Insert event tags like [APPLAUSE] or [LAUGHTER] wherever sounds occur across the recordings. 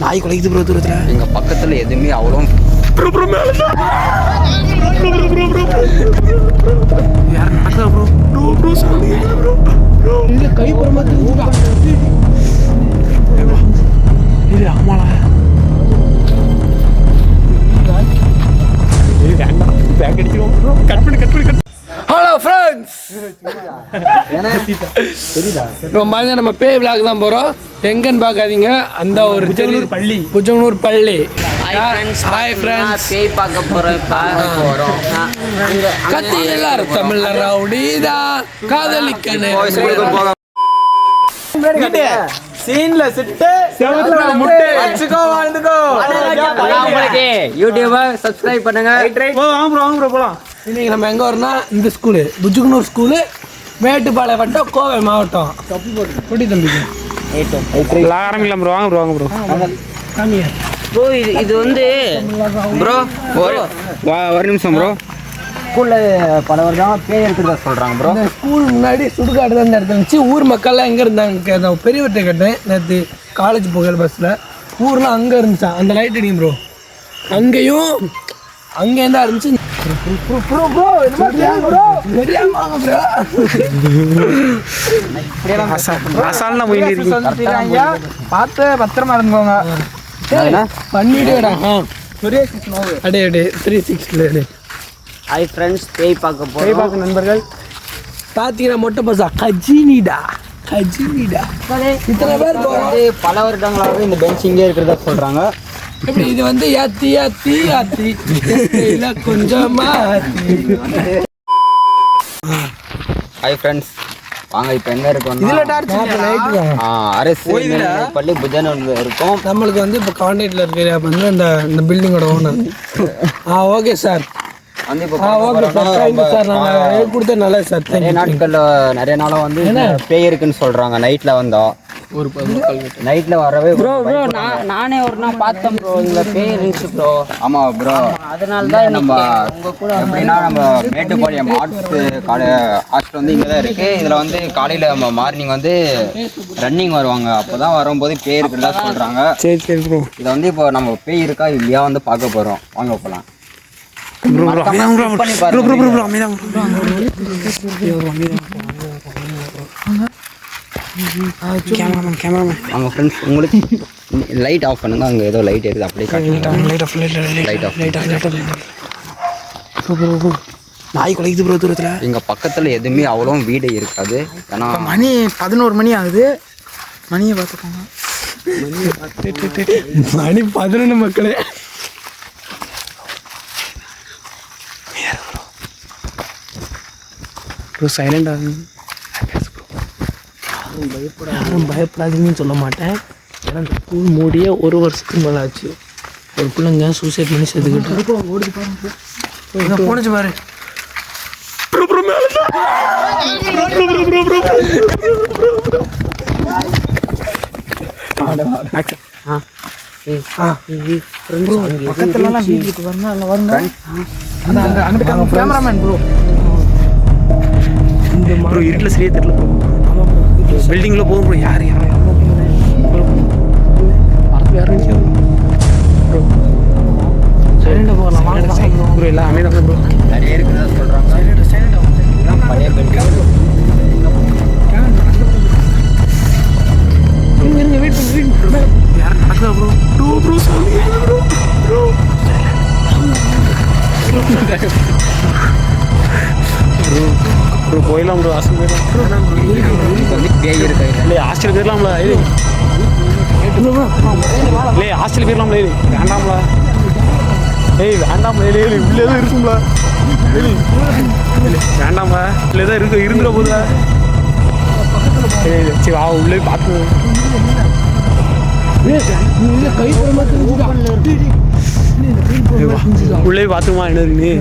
நாய் குலைக்குது ப்ரோ தூரத்துல. எங்க பக்கத்துல எதுவுமே அவ்வளோ ப்ரோ ப்ரோ மேல ப்ரோ ப்ரோ ப்ரோ ப்ரோ யார் நடக்குதா ப்ரோ ப்ரோ ப்ரோ சாமி. ப்ரோ ப்ரோ ஃப்ரெண்ட்ஸ் நம்ம மாதிரி நம்ம பே விளாக் தான் போகிறோம் எங்கன்னு பார்க்காதீங்க. அந்த ஒரு புஜங்கனூர் பள்ளி. புஜங்கனூர் பள்ளி. ஹாய் ஃப்ரெண்ட்ஸ் பேய் பார்க்க போறோம் [LAUGHS] பார்க்க போறோம். கத்தி எல்லாரும் தமிழ்ல ரவுடிதா காதலிக்க சீன்ல சிட்டு முட்டை. வச்சுக்கோ வாழ்ந்துக்கோ. சப்ஸ்கிரைப் பண்ணுங்க. வாங்க ப்ரோ வாங்க ப்ரோ போலாம். இன்னைக்கு நம்ம எங்க வரோம்னா இந்த ஸ்கூலு புஜுகுனூர் ஸ்கூலு மேட்டுப்பாளையம் வட்டம் கோவை மாவட்டம். குடி தம்பிக்கு ஆரம்பிக்கலாம் ப்ரோ வாங்க ப்ரோ வாங்க ப்ரோ காமியா ப்ரோ இது இது வந்து ப்ரோ ஒரு வா- ஒரு நிமிஷம் ப்ரோ ஸ்கூல்ல பல வருடம் பேய் இருக்கிறதா சொல்றாங்க ப்ரோ இந்த ஸ்கூல் முன்னாடி சுடுகாடு தான் இந்த இடத்துல இருந்துச்சு ஊர் மக்கள்லாம் எங்கே இருந்தாங்க கேட்டேன் பெரியவர்கிட்ட கேட்டேன். நேற்று காலேஜ் போகிற பஸ்ஸில் ஊர்லாம் அங்கே இருந்துச்சா? அந்த லைட் அடிக்கும் ப்ரோ அங்கேயும் அங்கே தான் இருந்துச்சு. ப்ரோ ப்ரோ ப்ரோ ப்ரோ தெரியாம ப்ரோ அசால்னா போய் இருக்கீங்க பார்த்து பத்திரமா இருந்துக்கோங்க அடே அடே த்ரீ சிக்ஸ்டில் அடே ஹாய் ஃப்ரெண்ட்ஸ் பேய் பார்க்க போய் போறோம் பார்க்க நண்பர்கள் பார்த்தீங்கன்னா மொட்டை பசா கஜினிடா கஜினிடா. இத்தனை பேர் போகிறோம் பல வருடங்களாகவே இந்த பெஞ்ச் இங்கே இருக்கிறதா சொல்றாங்க. இப்படி இது வந்து யாத்தி யாத்தி யாத்தி? இல்ல கொஞ்சமா ஹாய் ஃப்ரெண்ட்ஸ் வாங்க இப்போ எங்க இருக்கோம் ஆ, அரசு பள்ளி புஜனூர்ல இருக்கோம். நம்மளுக்கு வந்து இப்போ கான்டாக்டில் இருக்கிற வந்து இந்த இந்த பில்டிங்கோட ஓனர் ஆ ஓகே சார் நாட்கள்ல நிறைய நாளா வந்து இந்த பேய் இருக்குன்னு சொல்றாங்க. நைட்ல வந்தோம். ஒரு நைட்ல வரவே ப்ரோ ப்ரோ நான் நானே ஒரு நாள் பார்த்தேன் ப்ரோ இங்க பேய் இருந்துச்சு ப்ரோ ஆமா ப்ரோ அதனால தான் நம்ம உங்க கூட எப்படின்னா நம்ம மேட்டுப்பாளையம் [LAUGHS] ஆர்ட்ஸ் காலே ஹாஸ்டல் வந்து இங்கே தான் இருக்கு. இதுல வந்து காலையில நம்ம மார்னிங் வந்து ரன்னிங் வருவாங்க. அப்பதான் வரும்போது பேய் இருக்கிறதா சொல்றாங்க. சரி சரி ப்ரோ இதை வந்து இப்போ நம்ம பேய் இருக்கா இல்லையா வந்து பார்க்க போறோம். வாங்க போலாம். ப்ரோ ப்ரோ மறக்காம skip பண்ணி பாருங்க. ப்ரோ ப்ரோ அமைதா ப்ரோ கேமராமேன் கேமராமேன். அவங்க ஃப்ரெண்ட்ஸ் உங்களுக்கு லைட் ஆஃப் பண்ணுங்க. அங்க ஏதோ லைட் இருக்குது அப்படியே காட்டுங்க. Light off light light off light off light off bro bro bro நாய் குலைக்குது ப்ரோ தூரத்தில். எங்க பக்கத்துல எதுவுமே அவ்வளோ வீடு இருக்காது. ஏன்னா மணி பதினோரு மணி ஆகுது. மணியை பார்த்துக்கோங்க. மணி பதினொன்று மக்களே. ப்ரோ சைலண்ட் ஆகுது யாரும் பயப்படாதீங்கன்னு சொல்ல மாட்டேன். ஏன்னா இந்த ஸ்கூல் மூடியே ஒரு வருஷத்துக்கு மேலே ஆச்சு. ஒரு பிள்ளைங்க சூசைட் பண்ணி செத்துக்கிட்டு. இங்க போனுச்சு பாரு. பக்கத்துலலாம் வீடு இருக்கு பாருங்க அதில் வருங்க அந்த அந்த அங்கிட்டு கேமராமேன் ப்ரோ ப்ரோ இருட்டில் சரியா தெரியல பில்டிங்கில் போகும் ப்ரோ யார் யார்? வரது யாரும் ப்ரோ சைலண்டாக போகலாம். வாங்க ப்ரோ எல்லாம் அமைதாங்க ப்ரோ நிறைய இருக்கிறதா சொல்றாங்க. இதெல்லாம் பழைய பில்டிங் போயிடலாம் ப்ரோ ஹாஸ்டல் போயிடலாம் இல்லை இல்லை ஹாஸ்டல் போயிடலாம்ல இது இல்லை ஹாஸ்டல் போயிடலாம்ல இது வேண்டாம்ல. ஏய் வேண்டாம்ல இல்லை இல்லை உள்ளே தான் இருக்கும்ல. இல்லை வேண்டாம்ல. உள்ளே தான் இருக்கு இருந்துட போதா. ஏய் சரி வா உள்ளே பார்த்து உள்ளே பார்த்துமா என்ன இருக்குன்னு.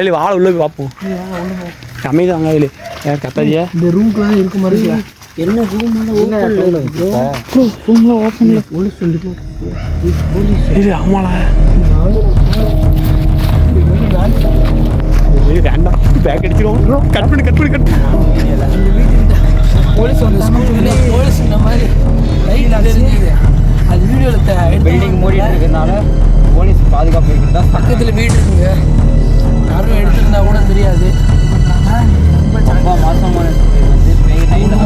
இல்லை வாழ உள்ளே போய் பார்ப்போம் அமைதாங்க இல்லை யார் கத்தாதியா? இந்த ரூம்க்குலாம் இருக்க மாதிரி. என்ன ரூம் ரூம்ல ஓப்பன்ல போலீஸ் வந்து இது ஆமாடா வேண்டாம். பேக் அடிச்சிருவோம். கட் பண்ணி கட் பண்ணி கட் போலீஸ் வந்து ஸ்கூல்ல போலீஸ் இந்த மாதிரி லைட் அது எடுத்த பில்டிங் மூடிட்டு இருக்கிறதுனால போலீஸ் பாதுகாப்பு இருக்கிறதா பக்கத்தில் வீடு இருக்குங்க. யாரும் எடுத்திருந்தா கூட தெரியாது. ரொம்ப மோசமான இது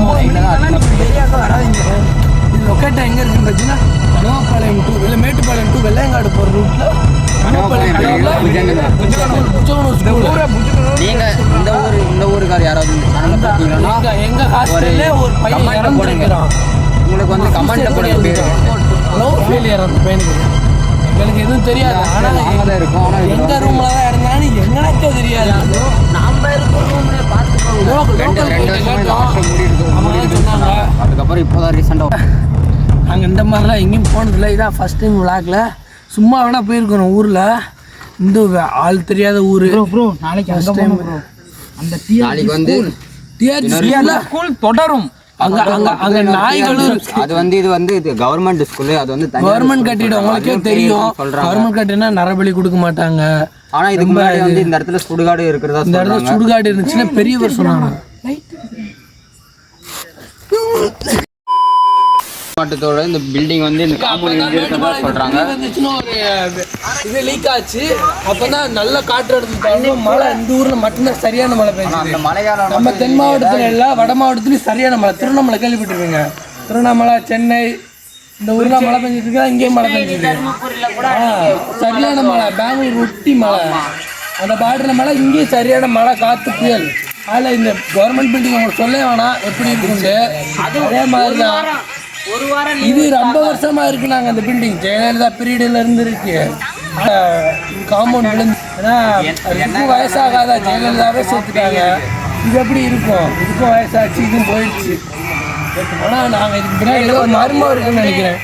லொக்கேட் எங்கே இருக்குன்னு பார்த்தீங்கன்னா கனவாப்பாளையம் டூ இல்லை மேட்டுப்பாளையம் டூ வெள்ளையங்காடு போகிற ரூட்டில். நீங்க இந்த ஊர் இந்த ஊருக்கார் யாராவது ஒரு பையன் போடுங்க. உங்களுக்கு வந்து கமெண்ட்ல போடுங்க. லவ் ஃபெயிலியர் அந்த பையனுக்கு. எங்களுக்கு எதுவும் தெரியாது. ஆனா நாங்க தான் இருக்கோம். ஆனா இதுல எந்த வந்து ரூம்ல தான் இருந்தாலும் எங்களுக்கே தெரியாது. நாம இருக்கிற ரூம்ல பார்த்துக்கோங்க. Local- ரெண்டு local ரெண்டு போயிட்டு வருஷமா இந்த கேட்டோம். ஹாஸ்டல் மூடி இருக்கு அவங்க மூடி தான். அதுக்கப்புறம் ரீசெண்டாக நாங்கள் இந்த மாதிரிலாம் எங்கேயும் போனதில்லை. இதான் ஃபர்ஸ்ட் டைம் விளாக்ல சும்மா வேணா போயிருக்கிறோம் ஊரில். இந்த ஆள் தெரியாத ஊர். ப்ரோ ப்ரோ நாளைக்கு ஃபஸ்ட் டைம் அந்த நாளைக்கு வந்து ஸ்கூல் தொடரும். அங்க அங்க அங்க நாய்களும் அது வந்து இது வந்து இது கவர்மெண்ட் ஸ்கூலு அது வந்து கவர்மெண்ட் கட்டிடம். உங்களுக்கே தெரியும். கவர்மெண்ட் கட்டினா நரபலி கொடுக்க மாட்டாங்க. ஆனா இதுக்கு முன்னாடி வந்து இந்த இடத்துல சுடுகாடு இருக்கிறதா இந்த இடத்துல சுடுகாடு இருந்துச்சுன்னா பெரியவர் சொன்னாங்க. மாட்டத்தோட இந்த பில்டிங் வந்து இந்த காம்பவுண்ட் வந்துச்சுன்னா ஒரு இது லீக் ஆச்சு. அப்பதான் நல்ல காற்று எடுத்து மழை. இந்த ஊர்ல மட்டும்தான் சரியான மழை ஆனா பெய்யுது அந்த மலையாளம் நம்ம தென் மாவட்டத்துல இல்ல வட மாவட்டத்துலயும் சரியான மழை. திருவண்ணாமலை கேள்விப்பட்டிருக்கீங்க திருவண்ணாமலை சென்னை இந்த ஊர்ல மழை பெஞ்சிட்டு இருக்கா? இங்கேயும் மழை பெஞ்சிட்டு ஆ, சரியான மழை. பெங்களூர் ஒட்டி மழை. அந்த பார்டர்ல மழை இங்கேயும் சரியான மழை காத்து புயல். அதில் இந்த கவர்மெண்ட் பில்டிங் உங்களுக்கு சொல்ல வேணாம். எப்படி இருக்குண்டு அதே மாதிரி தான் இது ரொம்ப வருஷமா இருக்கு நாங்க அந்த பில்டிங் ஜெயலலிதா பீரியட்ல இருந்து இருக்கு காம்பவுண்ட் விழுந்து ஏன்னா வயசாகாதா ஜெயலலிதாவே சேர்த்துட்டாங்க இது எப்படி இருக்கும்? இதுக்கும் வயசாச்சு இதுவும் போயிடுச்சு. ஆனா நாங்க இதுக்கு பின்னாடி ஏதோ ஒரு மர்மம் இருக்குன்னு நினைக்கிறேன்.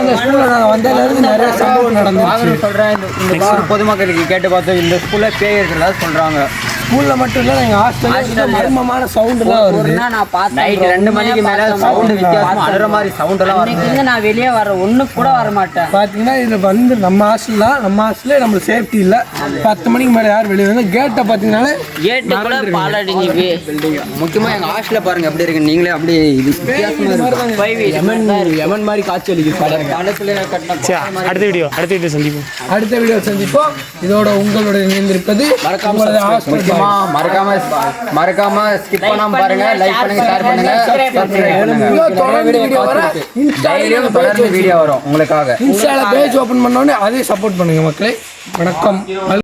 இந்த ஸ்கூல்ல நாங்க வந்ததுல இருந்து நிறைய சம்பவம் நடந்துச்சு நாங்களும் சொல்றேன் இந்த பொதுமக்களுக்கு கேட்டு பார்த்தோம் இந்த ஸ்கூல்ல பேய் இருக்கிறதா சொல்றாங்க. ஸ்கூல்ல மட்டும் இல்ல எங்க ஹாஸ்டல்ல மர்மமான சவுண்டுலாம் வருது. நான் பார்த்தேன் நைட் ரெண்டு மணிக்கு மேல சவுண்ட் வித்தியாசமா அழுற மாதிரி சவுண்ட் எல்லாம் வருது. இன்னைக்கு நான் வெளியே வர ஒண்ணு கூட வர மாட்டேன். பார்த்தீங்கன்னா இதில் வந்து நம்ம ஹாஸ்டல் தான். நம்ம ஹாஸ்டலே நம்மளுக்கு சேஃப்டி இல்லை. பத்து மணிக்கு மேலே யார் வெளியே வந்து கேட்டை பார்த்தீங்கன்னாலே கேட்டு கூட பாலடிஞ்சு போய் முக்கியமா எங்க ஹாஸ்டல்ல பாருங்க எப்படி இருக்கு. நீங்களே அப்படியே இது வித்தியாசமா இருக்கு. எமன் மாதிரி காட்சி அளிக்குது காலத்துல கட்டின அடுத்த வீடியோ அடுத்த வீடியோ சந்திப்போம். அடுத்த வீடியோ சந்திப்போம். இதோட உங்களோட இணைந்திருப்பது உங்களது ஹாஸ்டல் முக்கியமா மறக்காம மறக்காம ஸ்கிப் பண்ணாம பாருங்க லைக் பண்ணுங்க ஷேர் பண்ணுங்க சப்ஸ்கிரைப் பண்ணுங்க. தொடர்ந்து வீடியோ வரும் உங்களுக்காக. இன்ஸ்டால பேஜ் ஓப்பன் பண்ணோடனே அதே சப்போர்ட் பண்ணுங்க மக்களே. வணக்கம்.